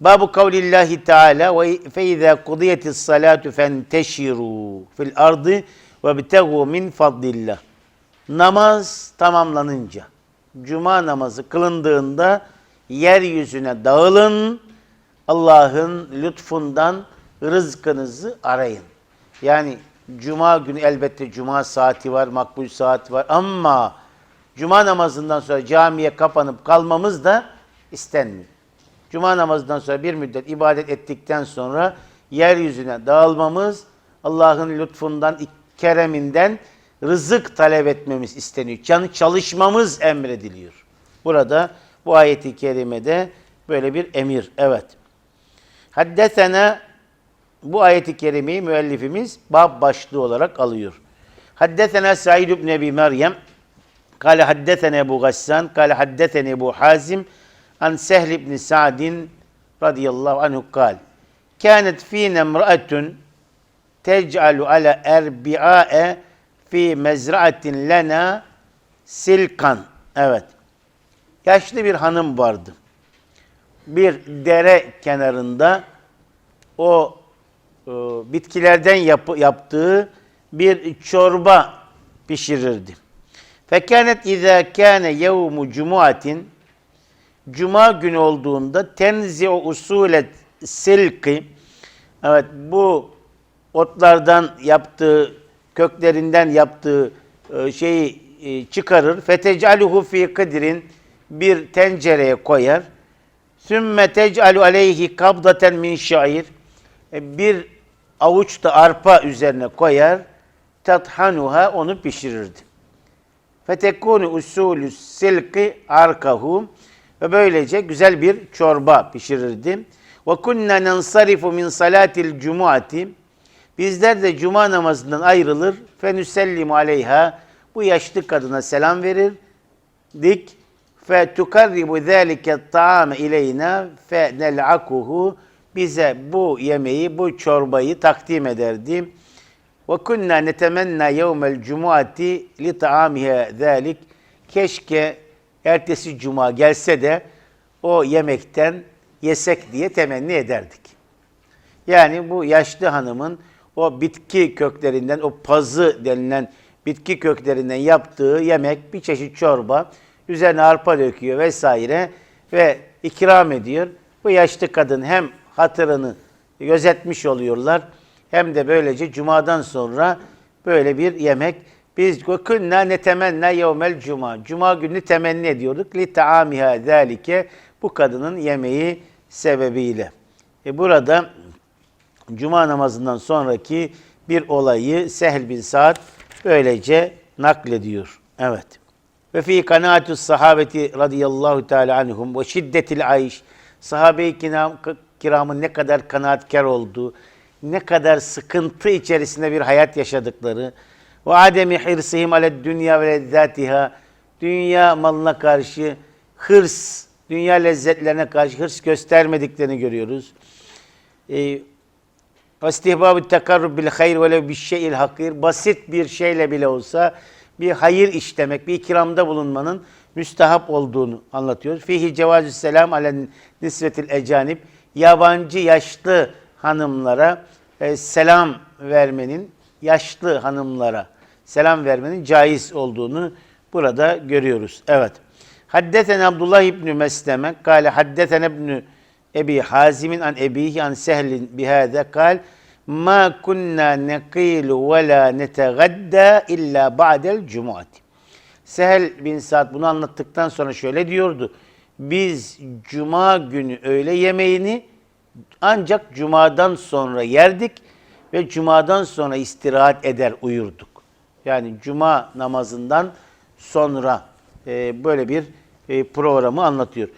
Babu kavlillahi teala ve fe izâ kudiyetis salatu fenteşirû fil ardı ve bitegu min fadlillah. Namaz tamamlanınca, cuma namazı kılındığında yeryüzüne dağılın, Allah'ın lütfundan rızkınızı arayın. Yani cuma günü elbette cuma saati var, makbul saati var ama cuma namazından sonra camiye kapanıp kalmamız da istenmiyor. Cuma namazından sonra bir müddet ibadet ettikten sonra yeryüzüne dağılmamız, Allah'ın lütfundan, kereminden rızık talep etmemiz isteniyor. Yani çalışmamız emrediliyor. Burada bu ayeti kerimede böyle bir emir. Evet. Haddesena bu ayeti kerimeyi müellifimiz bab başlığı olarak alıyor. Haddesena Said ibn Ebi Meryem Kale haddesene Ebu Gassan Kale haddesene Ebu Hazim An Sehl ibn Sa'din radıyallahu anhu kal Kânet fîne emra'etun tec'alu ala erbi'a'e fi mezra'atin lena silkan. Evet. Yaşlı bir hanım vardı. Bir dere kenarında o e, bitkilerden yapı, yaptığı bir çorba pişirirdi. Fekanet izâ kâne yevmu cumuatin Cuma günü olduğunda tenzi o usulet silki evet bu otlardan yaptığı köklerinden yaptığı e, şeyi e, çıkarır. Fetecaluhu fi kadirin bir tencereye koyar. Sümme tec'alu aleyhi kabdaten min şair. E, Bir avuç da arpa üzerine koyar. Tathanuha onu pişirirdi. Fetekunu usulü silki arkahu ve böylece güzel bir çorba pişirirdi. Ve kunna nensarifu min salatil cumuati Bizler de cuma namazından ayrılır. Fenüsellimu aleyha bu yaşlı kadına selam verir. Dik fe tukarribu zâlike ta'ame ileyna fe nel'akuhu bize bu yemeği, bu çorbayı takdim ederdi. Ve kunna netemenna yevmel cumuati li ta'amihe zâlik. Keşke ertesi cuma gelse de o yemekten yesek diye temenni ederdik. Yani bu yaşlı hanımın o bitki köklerinden, o pazı denilen bitki köklerinden yaptığı yemek bir çeşit çorba, üzerine arpa döküyor vesaire ve ikram ediyor. Bu yaşlı kadın hem hatırını gözetmiş oluyorlar hem de böylece cumadan sonra böyle bir yemek biz kunna netemenna yevmel cuma. Cuma günü temenni ediyorduk. Li taamiha zalike bu kadının yemeği sebebiyle. E burada cuma namazından sonraki bir olayı Sehl bin Sa'd böylece naklediyor. Evet. Ve fi kanaatus sahabeti radıyallahu teala anhum ve şiddetil ayş. Sahabe-i kiram, kiramın ne kadar kanaatkar olduğu, ne kadar sıkıntı içerisinde bir hayat yaşadıkları ve ademi hirsihim ale dünya ve lezzatiha. Dünya malına karşı hırs, dünya lezzetlerine karşı hırs göstermediklerini görüyoruz. Ee, İstihbab-ı tekarrub bil hayr ve bir şeyil hakir. Basit bir şeyle bile olsa bir hayır işlemek, bir ikramda bulunmanın müstahap olduğunu anlatıyoruz. Fihi cevazü selam alen nisvetil ecanib. Yabancı yaşlı hanımlara e, selam vermenin, yaşlı hanımlara selam vermenin caiz olduğunu burada görüyoruz. Evet. Haddeten Abdullah İbni Mesleme, kâle haddeten İbni Ebi Hazim'in an ebihi an sehlin bihâde kal ma kunna nekilu ve la netegadda illa ba'del cumuati. Sehel bin Sa'd bunu anlattıktan sonra şöyle diyordu. Biz cuma günü öğle yemeğini ancak cumadan sonra yerdik ve cumadan sonra istirahat eder uyurduk. Yani cuma namazından sonra e, böyle bir e, programı anlatıyor.